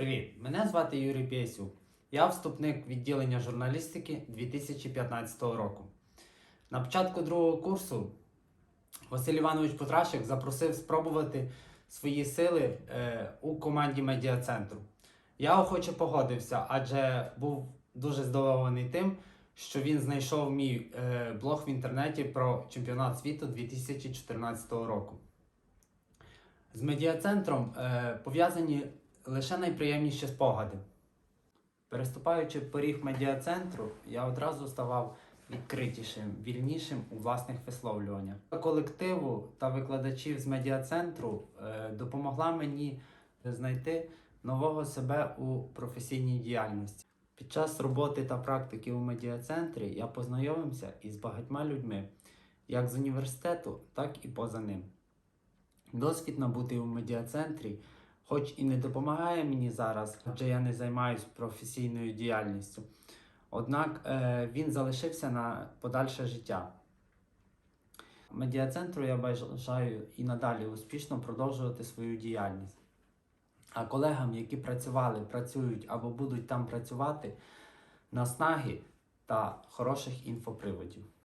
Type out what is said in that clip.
Привіт! Мене звати Юрій Пєсюк. Я вступник відділення журналістики 2015 року. На початку другого курсу Василь Іванович Петрашик запросив спробувати свої сили е, у команді медіа-центру. Я охоче погодився, адже був дуже здивований тим, що він знайшов мій е, блог в інтернеті про чемпіонат світу 2014 року. З медіа-центром е, пов'язані лише найприємніші спогади. Переступаючи поріг медіа-центру, я одразу ставав відкритішим, вільнішим у власних висловлюваннях. Колективу та викладачів з медіа-центру е, допомогла мені знайти нового себе у професійній діяльності. Під час роботи та практики у медіа-центрі я познайомився із багатьма людьми, як з університету, так і поза ним. Досвід набутий у медіа-центрі, хоч і не допомагає мені зараз, адже я не займаюся професійною діяльністю. Однак е, він залишився на подальше життя. Медіа-центру я бажаю і надалі успішно продовжувати свою діяльність. А колегам, які працювали, працюють або будуть там працювати, наснаги та хороших інфоприводів.